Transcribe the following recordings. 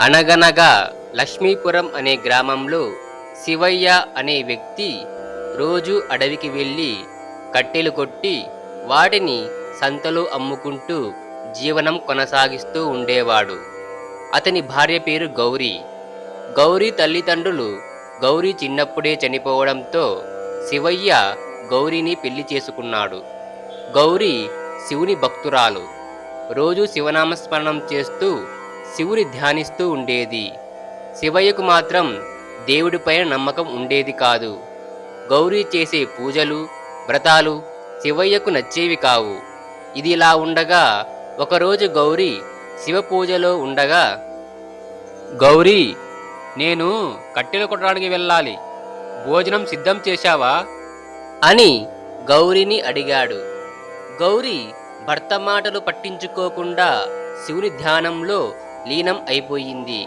అనగనగా లక్ష్మీపురం అనే గ్రామంలో శివయ్య అనే వ్యక్తి రోజు అడవికి వెళ్ళి కట్టెలు కొట్టి వాటిని సంతలో అమ్ముకుంటూ జీవనం కొనసాగిస్తూ ఉండేవాడు. అతని భార్య పేరు గౌరీ. గౌరీ తల్లిదండ్రులు గౌరీ చిన్నప్పుడే చనిపోవడంతో శివయ్య గౌరీని పెళ్ళి చేసుకున్నాడు. గౌరీ శివుని భక్తురాలు. రోజు శివనామస్మరణం చేస్తూ శివుని ధ్యానిస్తూ ఉండేది. శివయ్యకు మాత్రం దేవుడిపైన నమ్మకం ఉండేది కాదు. గౌరీ చేసే పూజలు వ్రతాలు శివయ్యకు నచ్చేవి కావు. ఇది ఇలా ఉండగా ఒకరోజు గౌరీ శివ పూజలో ఉండగా గౌరీ నేను కట్టెలు కొట్టడానికి వెళ్ళాలి. భోజనం సిద్ధం చేశావా? అని గౌరీని అడిగాడు. గౌరీ భర్త మాటలు పట్టించుకోకుండా శివుని ధ్యానంలో లీనం అయిపోయింది.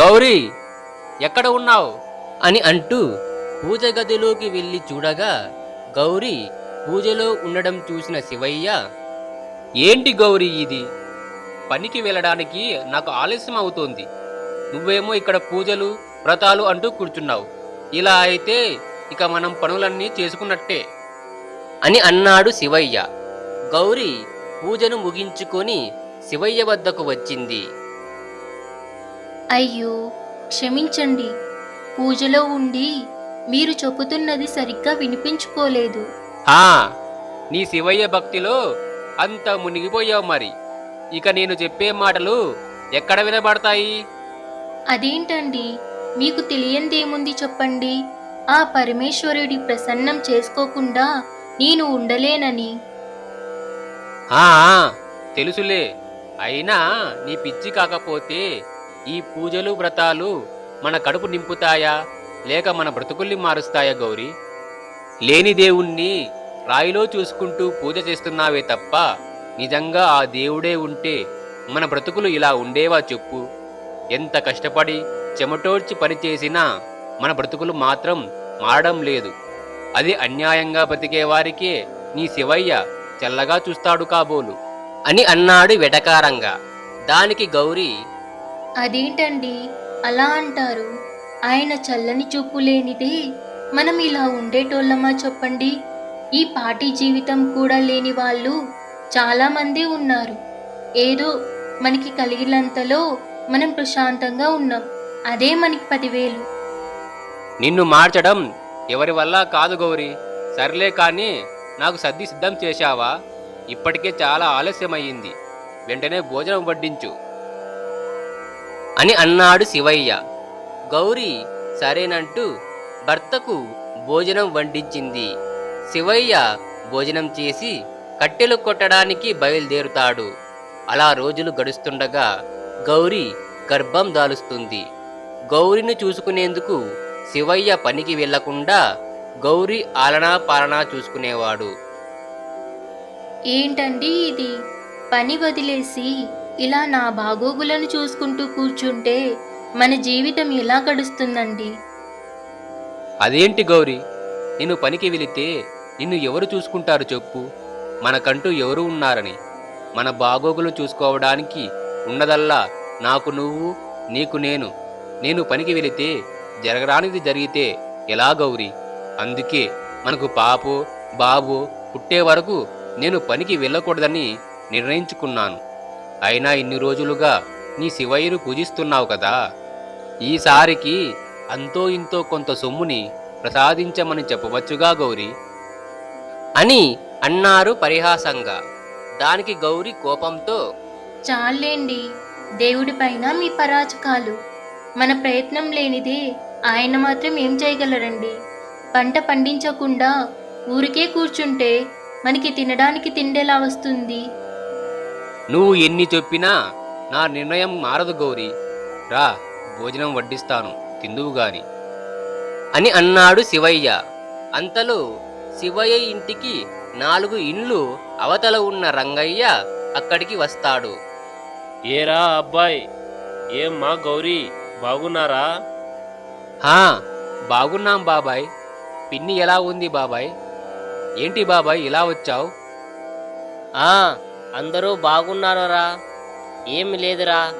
గౌరీ ఎక్కడ ఉన్నావు? అని అంటూ పూజ గదిలోకి వెళ్ళి చూడగా గౌరీ పూజలో ఉండడం చూసిన శివయ్య ఏంటి గౌరీ ఇది? పనికి వెళ్ళడానికి నాకు ఆలస్యం అవుతోంది. నువ్వేమో ఇక్కడ పూజలు వ్రతాలు అంటూ కూర్చున్నావు. ఇలా అయితే ఇక మనం పనులన్నీ చేసుకున్నట్టే. అని అన్నాడు శివయ్య. గౌరీ పూజను ముగించుకొని శివయ్య వద్దకు వచ్చింది. అయ్యో క్షమించండి. పూజలో ఉండి మీరు చెబుతున్నది సరిగ్గా వినిపించుకోలేదు. హా నీ శివయ్య భక్తిలో అంత మునిగిపోయావు మరి. ఇక నేను చెప్పే మాటలు ఎక్కడ వినబడతాయి? అదేంటండి? మీకు తెలియందేముంది చెప్పండి. ఆ పరమేశ్వరుడి ప్రసన్నం చేసుకోకుండా నేను ఉండలేనని. ఆ తెలుసులే. అయినా నీ పిచ్చి కాకపోతే ఈ పూజలు వ్రతాలు మన కడుపు నింపుతాయా? లేక మన బ్రతుకుల్ని మారుస్తాయా గౌరీ? లేని దేవుణ్ణి రాయిలో చూసుకుంటూ పూజ చేస్తున్నావే తప్ప నిజంగా ఆ దేవుడే ఉంటే మన బ్రతుకులు ఇలా ఉండేవా చెప్పు. ఎంత కష్టపడి చెమటోడ్చి పనిచేసినా మన బ్రతుకులు మాత్రం మారడం లేదు. అది అన్యాయంగా బ్రతికే వారికే నీ శివయ్య చల్లగా చూస్తాడు కాబోలు. అని అన్నాడు వెటకారంగా. దానికి గౌరీ అదేంటండి? అలా అంటారు. ఆయన చల్లని చూపు లేనిదే మనం ఇలా ఉండేటోళ్ళమా చెప్పండి. ఈ పాటి జీవితం కూడా లేని వాళ్ళు చాలామంది ఉన్నారు. ఏదో మనకి కలిగినంతలో మనం ప్రశాంతంగా ఉన్నాం. అదే మనకి పదివేలు. నిన్ను మార్చడం ఎవరి వల్ల కాదు గౌరీ. సర్లే కానీ నాకు సర్ది సిద్ధం చేశావా? ఇప్పటికే చాలా ఆలస్యమయ్యింది. వెంటనే భోజనం వడ్డించు. అని అన్నాడు శివయ్య. గౌరీ సరేనంటూ భర్తకు భోజనం వండించింది శివయ్య భోజనం చేసి కట్టెలు కొట్టడానికి బయలుదేరుతాడు. అలా రోజులు గడుస్తుండగా గౌరీ గర్భం దాలుస్తుంది. గౌరిని చూసుకునేందుకు శివయ్య పనికి వెళ్ళకుండా గౌరీ ఆలనా పాలనా చూసుకునేవాడు. ఏంటండి ఇది? పని వదిలేసి ఇలా నా బాగోగులను చూసుకుంటూ కూర్చుంటే మన జీవితం ఎలా గడుస్తుందండి? అదేంటి గౌరీ? నిన్ను పనికి వెళితే నిన్ను ఎవరు చూసుకుంటారు చెప్పు. మనకంటూ ఎవరు ఉన్నారని. మన బాగోగులు చూసుకోవడానికి ఉన్నదల్లా నాకు నువ్వు నీకు నేను. నేను పనికి వెళితే జరగడానికి జరిగితే ఎలా గౌరీ? అందుకే మనకు పాపో బాబో పుట్టే వరకు నేను పనికి వెళ్ళకూడదని నిర్ణయించుకున్నాను. అయినా ఇన్ని రోజులుగా నీ శివయ్యను పూజిస్తున్నావు కదా. ఈసారికి అంతో ఇంతో కొంత సొమ్ముని ప్రసాదించమని చెప్పవచ్చుగా గౌరీ. అని అన్నారు పరిహాసంగా. దానికి గౌరీ కోపంతో చాలేండి దేవుడిపైన మీ పరాచకాలు. మన ప్రయత్నం లేనిదే ఆయన మాత్రం ఏం చేయగలరండి? పంట పండించకుండా ఊరికే కూర్చుంటే మనకి తినడానికి తిండేలా వస్తుంది. నువ్వు ఎన్ని చెప్పినా నా నిర్ణయం మారదు గౌరీ. రా భోజనం వడ్డిస్తాను తిందువు గాని. అని అన్నాడు శివయ్య. అంతలో శివయ్య ఇంటికి నాలుగు ఇండ్లు అవతల ఉన్న రంగయ్య అక్కడికి వస్తాడు. ఏరా అబ్బాయి ఏం మా గౌరీ బాగున్నారా? హా బాగున్నాం బాబాయ్. పిన్ని ఎలా ఉంది బాబాయ్? ఏంటి బాబాయ్ ఇలా వచ్చావు? ఆ అందరూ బాగున్నారురా. ఏమి లేదురా.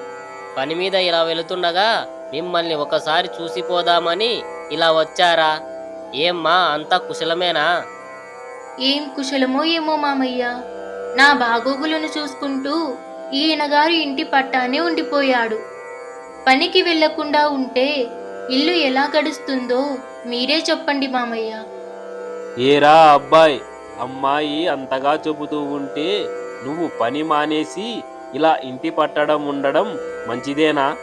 పని మీద ఇలా వెళుతుండగా మిమ్మల్ని ఒకసారి చూసిపోదామని ఇలా వచ్చారా? ఏమ్మా అంతా కుశలమేనా? ఏం కుశలమో ఏమో మామయ్య. నా బాగోగులను చూసుకుంటూ ఈయనగారు ఇంటి పట్టానే ఉండిపోయాడు. పనికి వెళ్ళకుండా ఉంటే ఇల్లు ఎలా గడుస్తుందో మీరే చెప్పండి మామయ్య. ఏరా అబ్బాయి అమ్మాయి అంతగా చెబుతూ ఉంటే నువ్వు పని మానేసి ఇలా ఇంటి పట్టడం ఉండడం మంచిదేనా?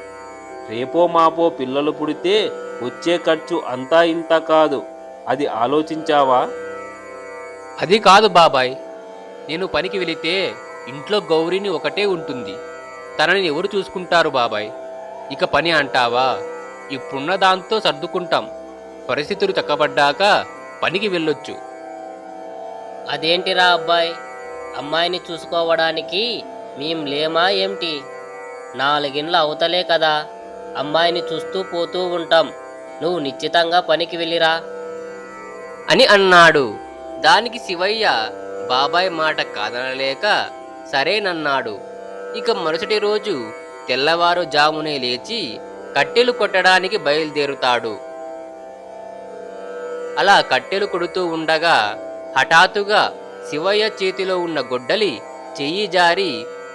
రేపో మాపో పిల్లలు పుడితే వచ్చే ఖర్చు అంతా ఇంత కాదు. అది ఆలోచించావా? అది కాదు బాబాయ్. నేను పనికి వెళితే ఇంట్లో గౌరీని ఒకటే ఉంటుంది. తనని ఎవరు చూసుకుంటారు బాబాయ్? ఇక పని అంటావా? ఇప్పుడున్న దాంతో సర్దుకుంటాం. పరిస్థితులు చక్కబడ్డాక పనికి వెళ్ళొచ్చు. అదేంటిరా అబ్బాయి? అమ్మాయిని చూసుకోవడానికి మేం లేమా ఏమిటి? నాలుగిండ్ల అవతలే కదా. అమ్మాయిని చూస్తూ పోతూ ఉంటాం. నువ్వు నిశ్చితంగా పనికి వెళ్ళిరా. అని అన్నాడు. దానికి శివయ్య బాబాయ్ మాట కాదనలేక సరేనన్నాడు. ఇక మరుసటి రోజు తెల్లవారు జామునే లేచి కట్టెలు కొట్టడానికి బయలుదేరుతాడు. అలా కట్టెలు కొడుతూ ఉండగా హఠాత్తుగా శివయ్య చేతిలో ఉన్న గొడ్డలి చెయ్యి జారి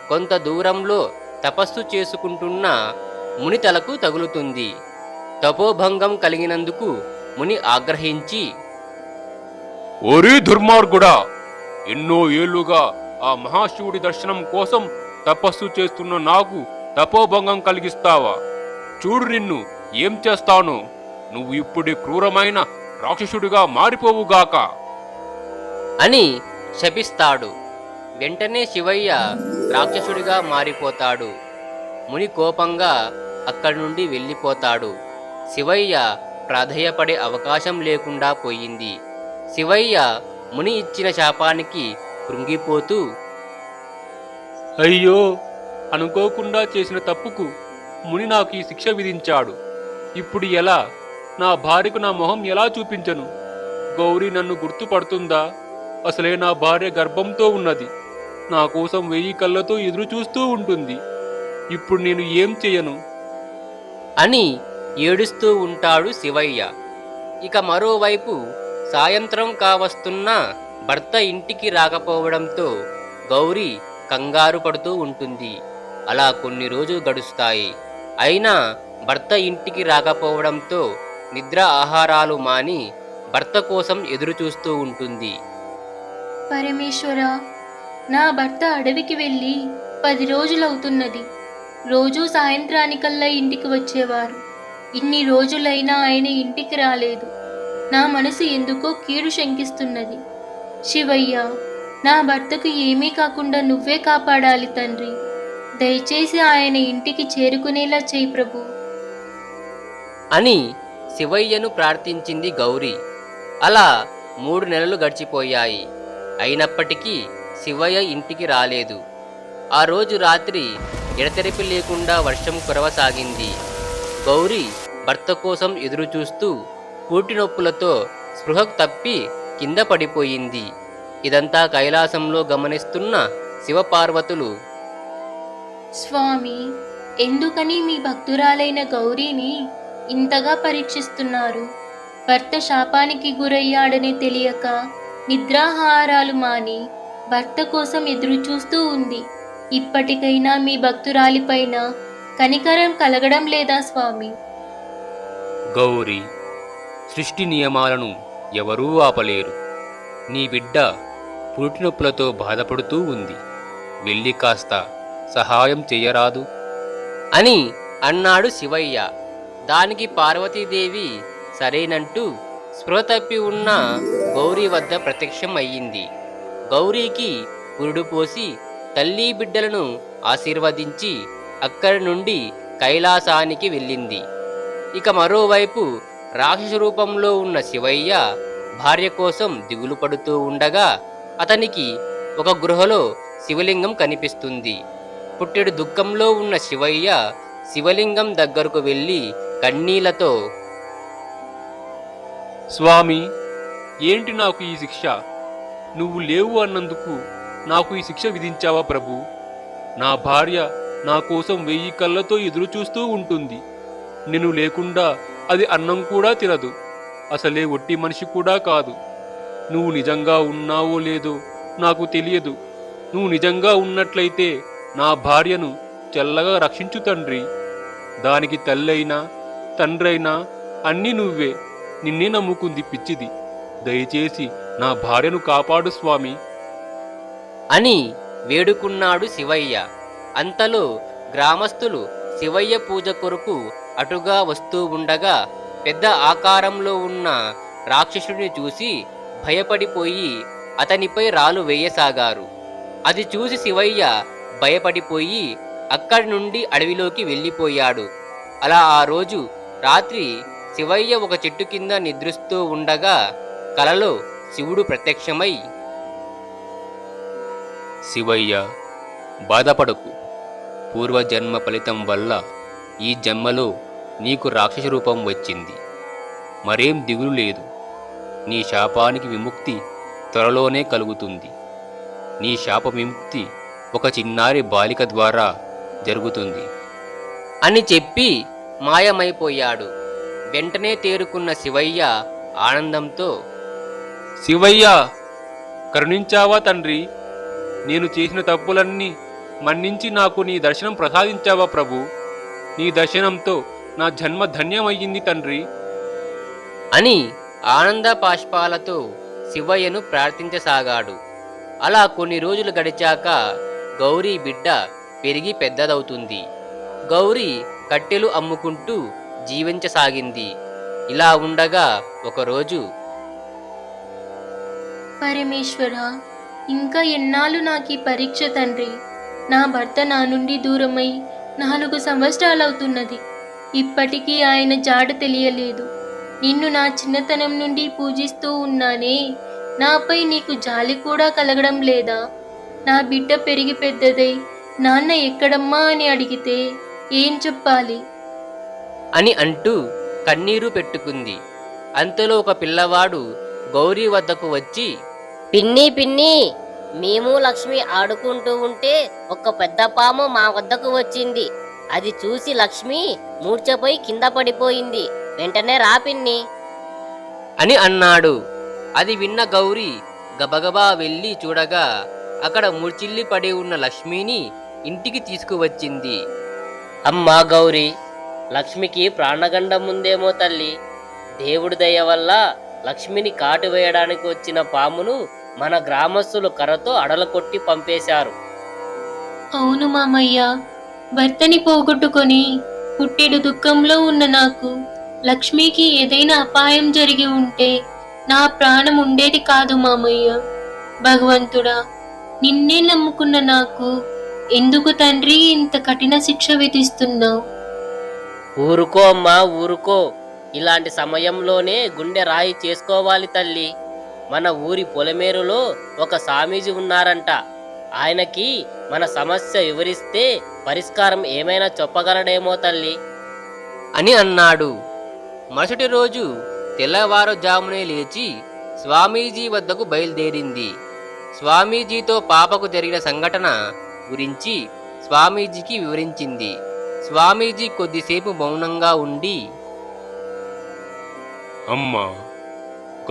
కొంత దూరంలో తపస్సు చేసుకుంటున్న ముని తలకు తగులుతుంది. తపోభంగం కలిగినందుకు ముని ఆగ్రహించి ఓరి దుర్మార్గుడా ఎన్నో ఏళ్ళుగా ఆ మహాశివుడి దర్శనం కోసం తపస్సు చేస్తున్న నాకు తపోభంగం కలిగిస్తావా? చూడు నిన్ను ఏం చేస్తాను. నువ్వు ఇప్పుడే క్రూరమైన రాక్షసుడిగా మారిపోవుగాక. అని శపిస్తాడు. వెంటనే శివయ్య రాక్షసుడిగా మారిపోతాడు. ముని కోపంగా అక్కడి నుండి వెళ్ళిపోతాడు. శివయ్య ప్రాధేయపడే అవకాశం లేకుండా పోయింది. శివయ్య ముని ఇచ్చిన శాపానికి కృంగిపోతూ అయ్యో అనుకోకుండా చేసిన తప్పుకు ముని నాకు ఈ శిక్ష విధించాడు. ఇప్పుడు ఎలా? నా భార్యకు నా మొహం ఎలా చూపించను? గౌరీ నన్ను గుర్తుపడుతుందా? అసలే నా భార్య గర్భంతో ఉన్నది. నా కోసం వెయ్యి కళ్ళతో ఎదురు చూస్తూ ఉంటుంది. ఇప్పుడు నేను ఏం చెయ్యను అని ఏడుస్తూ ఉంటాడు శివయ్య. ఇక మరోవైపు సాయంత్రం కావస్తున్నా భర్త ఇంటికి రాకపోవడంతో గౌరీ కంగారు పడుతూ ఉంటుంది. అలా కొన్ని రోజులు గడుస్తాయి. అయినా భర్త ఇంటికి రాకపోవడంతో నిద్ర ఆహారాలు మాని భర్త కోసం ఎదురు చూస్తూ ఉంటుంది. పరమేశ్వర నా భర్త అడవికి వెళ్ళి పది రోజులవుతున్నది. రోజూ సాయంత్రానికల్లా ఇంటికి వచ్చేవారు. ఇన్ని రోజులైనా ఆయన ఇంటికి రాలేదు. నా మనసు ఎందుకో కీడు శంకిస్తున్నది. శివయ్య నా భర్తకు ఏమీ కాకుండా నువ్వే కాపాడాలి తండ్రి. దయచేసి ఆయన ఇంటికి చేరుకునేలా చేయి ప్రభు. అని శివయ్యను ప్రార్థించింది గౌరీ. అలా మూడు నెలలు గడిచిపోయాయి. అయినప్పటికీ శివయ్య ఇంటికి రాలేదు. ఆ రోజు రాత్రి ఎడతెరిపి లేకుండా వర్షం కురవసాగింది. గౌరీ భర్త కోసం ఎదురుచూస్తూ స్పృహకు నొప్పులతో తప్పి కింద పడిపోయింది. ఇదంతా కైలాసంలో గమనిస్తున్న శివపార్వతులు. స్వామి ఎందుకని మీ భక్తురాలైన గౌరీని ఇంతగా పరీక్షిస్తున్నారు. భర్త శాపానికి గురయ్యాడని తెలియక నిద్రాహారాలు మాని భర్త కోసం ఎదురు చూస్తూ ఉంది. ఇప్పటికైనా మీ భక్తురాలిపైన కనికరం కలగడం లేదా స్వామి? గౌరీ సృష్టి నియమాలను ఎవరూ ఆపలేరు. నీ బిడ్డ పురిటినొప్పులతో బాధపడుతూ ఉంది. వెళ్ళి కాస్త సహాయం చెయ్యరాదు అని అన్నాడు శివయ్య. దానికి పార్వతీదేవి సరేనంటూ స్పృహ తప్పి ఉన్న గౌరీ వద్ద ప్రత్యక్షం అయ్యింది గౌరీకి పురుడు పోసి తల్లి బిడ్డలను ఆశీర్వదించి అక్కడి నుండి కైలాసానికి వెళ్ళింది. ఇక మరోవైపు రాక్షస రూపంలో ఉన్న శివయ్య భార్య కోసం దిగులు పడుతూ ఉండగా అతనికి ఒక గృహలో శివలింగం కనిపిస్తుంది. పుట్టెడు దుఃఖంలో ఉన్న శివయ్య శివలింగం దగ్గరకు వెళ్ళి కన్నీళ్ళతో స్వామి ఏంటి నాకు ఈ శిక్ష? నువ్వు లేవు అన్నందుకు నాకు ఈ శిక్ష విధించావా ప్రభు? నా భార్య నా కోసం వెయ్యి కళ్ళతో ఎదురు చూస్తూ ఉంటుంది. నేను లేకుండా అది అన్నం కూడా తినదు. అసలే ఒట్టి మనిషి కూడా కాదు. నువ్వు నిజంగా ఉన్నావో లేదో నాకు తెలియదు. నువ్వు నిజంగా ఉన్నట్లయితే నా భార్యను చల్లగా రక్షించు తండ్రి. దానికి తల్లైనా తండ్రైనా అన్నీ నువ్వే. నిన్నే నమ్ముకుంది పిచ్చిది. దయచేసి నా భార్యను కాపాడు స్వామి. అని వేడుకున్నాడు శివయ్య. అంతలో గ్రామస్తులు శివయ్య పూజ కొరకు అటుగా వస్తూ ఉండగా పెద్ద ఆకారంలో ఉన్న రాక్షసుడిని చూసి భయపడిపోయి అతనిపై రాలు వేయసాగారు. అది చూసి శివయ్య భయపడిపోయి అక్కడి నుండి అడవిలోకి వెళ్ళిపోయాడు. అలా ఆ రోజు రాత్రి శివయ్య ఒక చెట్టు కింద నిద్రిస్తూ ఉండగా కలలో శివుడు ప్రత్యక్షమై శివయ్య బాధపడకు. పూర్వజన్మ ఫలితం వల్ల ఈ జన్మలో నీకు రాక్షస రూపం వచ్చింది. మరేం దిగులు లేదు. నీ శాపానికి విముక్తి త్వరలోనే కలుగుతుంది. నీ శాప విముక్తి ఒక చిన్నారి బాలిక ద్వారా జరుగుతుంది. అని చెప్పి మాయమైపోయాడు. వెంటనే తేరుకున్న శివయ్య ఆనందంతో శివయ్య కరుణించావా తండ్రి? నేను చేసిన తప్పులన్నీ మన్నించి నాకు నీ దర్శనం ప్రసాదించావా ప్రభు? నీ దర్శనంతో నా జన్మ ధన్యమయ్యింది తండ్రి. అని ఆనంద పాష్పాలతో శివయ్యను ప్రార్థించసాగాడు. అలా కొన్ని రోజులు గడిచాక గౌరీ బిడ్డ పెరిగి పెద్దదవుతుంది. గౌరీ కట్టెలు అమ్ముకుంటూ జీవించసాగింది. ఇలా ఉండగా ఒకరోజు పరమేశ్వర ఇంకా ఎన్నాళ్ళు నాకు ఈ పరీక్ష తండ్రి? నా భర్త నా నుండి దూరమై నాలుగు సంవత్సరాలవుతున్నది. ఇప్పటికీ ఆయన జాడ తెలియలేదు. నిన్ను నా చిన్నతనం నుండి పూజిస్తూ ఉన్నానే నాపై నీకు జాలి కూడా కలగడం లేదా? నా బిడ్డ పెరిగి పెద్దదై నాన్న ఎక్కడమ్మా అని అడిగితే ఏం చెప్పాలి? అని అంటూ కన్నీరు పెట్టుకుంది. అంతలో ఒక పిల్లవాడు గౌరీ వద్దకు వచ్చి పిన్ని పిన్ని మేము లక్ష్మి ఆడుకుంటూ ఉంటే ఒక పెద్ద పాము మా వద్దకు వచ్చింది. అది చూసి లక్ష్మి మూర్ఛపోయి కింద పడిపోయింది. వెంటనే రా పిన్ని. అని అన్నాడు. అది విన్న గౌరీ గబగబా వెళ్ళి చూడగా అక్కడ మూర్చిల్లి పడి ఉన్న లక్ష్మిని ఇంటికి తీసుకువచ్చింది. అమ్మా గౌరీ లక్ష్మికి ప్రాణగండం ఉందేమో తల్లి. దేవుడి దయ వల్ల లక్ష్మిని కాటు వేయడానికి వచ్చిన పామును మన గ్రామస్తులు కర్రతో అడలకొట్టి పంపేశారు. అవును మామయ్య భర్తని పోగొట్టుకొని పుట్టెడు దుఃఖంలో ఉన్న నాకు లక్ష్మికి ఏదైనా అపాయం జరిగి ఉంటే నా ప్రాణం ఉండేది కాదు మామయ్య. భగవంతుడా నిన్నే నమ్ముకున్న నాకు ఎందుకు తండ్రి ఇంత కఠిన శిక్ష విధిస్తున్నావు? ఊరుకో అమ్మా ఊరుకో. ఇలాంటి సమయంలోనే గుండె రాయి చేసుకోవాలి తల్లి. మన ఊరి పొలమేరులో ఒక స్వామీజీ ఉన్నారంట. ఆయనకి మన సమస్య వివరిస్తే పరిష్కారం ఏమైనా చెప్పగలడేమో తల్లి. అని అన్నాడు. మరుసటి రోజు తెల్లవారుజామునే లేచి స్వామీజీ వద్దకు బయలుదేరింది. స్వామీజీతో పాపకు జరిగిన సంఘటన గురించి స్వామీజీకి వివరించింది. స్వామీజీ కొద్దిసేపు మౌనంగా ఉండి అమ్మా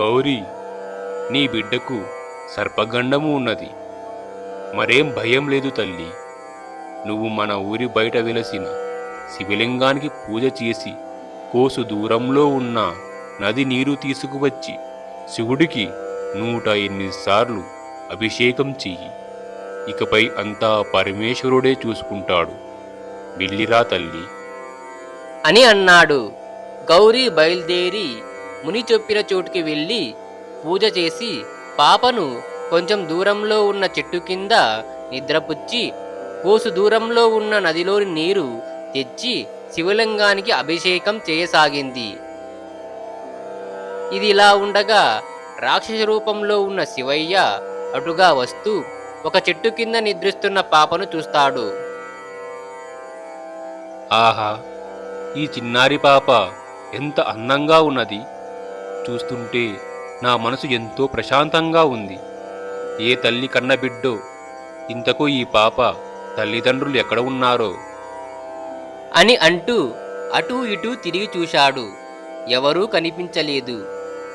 గౌరీ నీ బిడ్డకు సర్పగండము ఉన్నది. మరేం భయం లేదు తల్లి. నువ్వు మన ఊరి బయట వెలసిన శివలింగానికి పూజ చేసి కోసు దూరంలో ఉన్న నది నీరు తీసుకువచ్చి శివుడికి నూట ఎనిమిది అభిషేకం చెయ్యి. ఇకపై అంతా పరమేశ్వరుడే చూసుకుంటాడు. వెళ్ళిరా తల్లి. అని అన్నాడు. గౌరీ బయలుదేరి ముని చెప్పిన చోటుకి వెళ్ళి పూజ చేసి పాపను కొంచెం దూరంలో ఉన్న చెట్టు కింద నిద్రపుచ్చి కోసు దూరంలో ఉన్న నదిలోని నీరు తెచ్చి శివలింగానికి అభిషేకం చేయసాగింది. ఇది ఇలా ఉండగా రాక్షస రూపంలో ఉన్న శివయ్య అటుగా వస్తూ ఒక చెట్టు కింద నిద్రిస్తున్న పాపను చూస్తాడు. ఆహా ఈ చిన్నారి పాప ఎంత అందంగా ఉన్నది. చూస్తుంటే నా మనసు ఎంతో ప్రశాంతంగా ఉంది. ఏ తల్లి కన్నబిడ్డో ఇంతకు ఈ పాప తల్లిదండ్రులు ఎక్కడ ఉన్నారో? అని అంటూ అటూ ఇటూ తిరిగి చూశాడు. ఎవరూ కనిపించలేదు.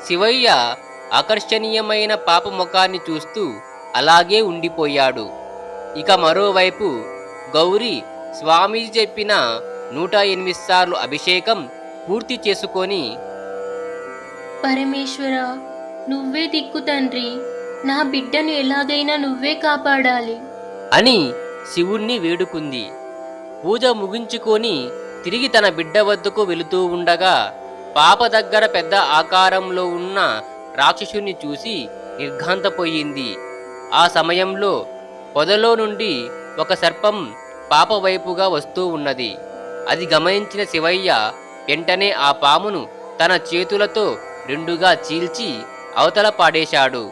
శివయ్య ఆకర్షణీయమైన పాప ముఖాన్ని చూస్తూ అలాగే ఉండిపోయాడు. ఇక మరోవైపు గౌరీ స్వామీజీ చెప్పిన నూట ఎనిమిది సార్లు అభిషేకం పూర్తి చేసుకొని పరమేశ్వర నువ్వే దిక్కు తండ్రి. నా బిడ్డను ఎలాగైనా నువ్వే కాపాడాలి. అని శివుణ్ణి వేడుకుంది. పూజ ముగించుకొని తిరిగి తన బిడ్డ వద్దకు వెళుతూ ఉండగా పాప దగ్గర పెద్ద ఆకారంలో ఉన్న రాక్షసుని చూసి నిర్ఘాంతపోయింది. ఆ సమయంలో పొదలో నుండి ఒక సర్పం పాప వైపుగా వస్తూ ఉన్నది. అది గమనించిన శివయ్య వెంటనే ఆ పామును తన చేతులతో రెండుగా చీల్చి అవతల పాడేశాడు.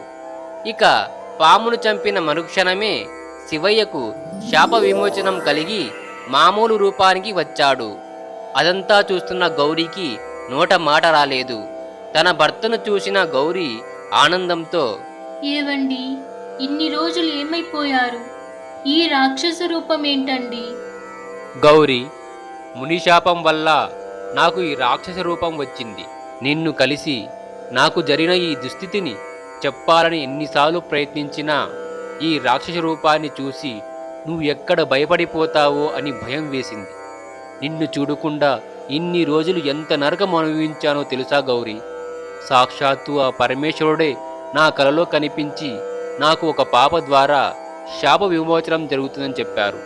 ఇక పామును చంపిన మరుక్షణమే శివయ్యకు శాప విమోచనం కలిగి మామూలు రూపానికి వచ్చాడు. అదంతా చూస్తున్న గౌరీకి నోట మాట రాలేదు. తన భర్తను చూసిన గౌరీ ఆనందంతో ఏవండి? ఇన్ని రోజులు ఏమైపోయారు? ఈ రాక్షస రూపం ఏంటండి గౌరీ మునిశాపం వల్ల నాకు ఈ రాక్షస రూపం వచ్చింది. నిన్ను కలిసి నాకు జరిగిన ఈ దుస్థితిని చెప్పాలని ఎన్నిసార్లు ప్రయత్నించినా ఈ రాక్షస రూపాన్ని చూసి నువ్వు ఎక్కడ భయపడిపోతావో అని భయం వేసింది. నిన్ను చూడకుండా ఇన్ని రోజులు ఎంత నరకం అనుభవించానో తెలుసా గౌరీ? సాక్షాత్తు ఆ పరమేశ్వరుడే నా కలలో కనిపించి నాకు ఒక పాప ద్వారా శాప విమోచనం జరుగుతుందని చెప్పారు.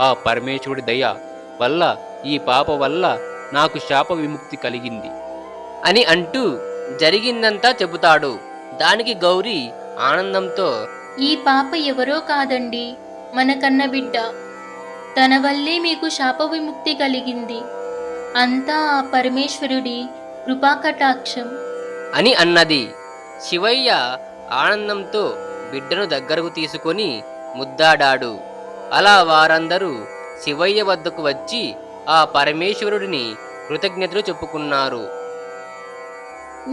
ఆ పరమేశ్వరుడి దయ వల్ల ఈ పాప వల్ల నాకు శాప విముక్తి కలిగింది. అని అంటూ జరిగిందంతా చెబుతాడు. దానికి గౌరీ ఆనందంతో ఈ పాప ఎవరో కాదండి మన కన్న బిడ్డ. తన వల్లే మీకు శాప విముక్తి కలిగింది. అంతా ఆ పరమేశ్వరుడి కృపాకటాక్షం. అని అన్నది. శివయ్య ఆనందంతో బిడ్డను దగ్గరకు తీసుకొని ముద్దాడాడు. అలా వారందరూ శివయ్య వద్దకు వచ్చి ఆ పరమేశ్వరుడిని కృతజ్ఞతలు చెప్పుకున్నారు.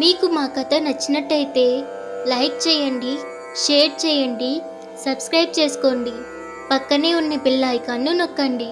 మీకు మా కథ నచ్చినట్టయితే లైక్ చేయండి షేర్ చేయండి సబ్స్క్రైబ్ చేసుకోండి. పక్కనే ఉన్న బెల్ ఐకాన్ను నొక్కండి.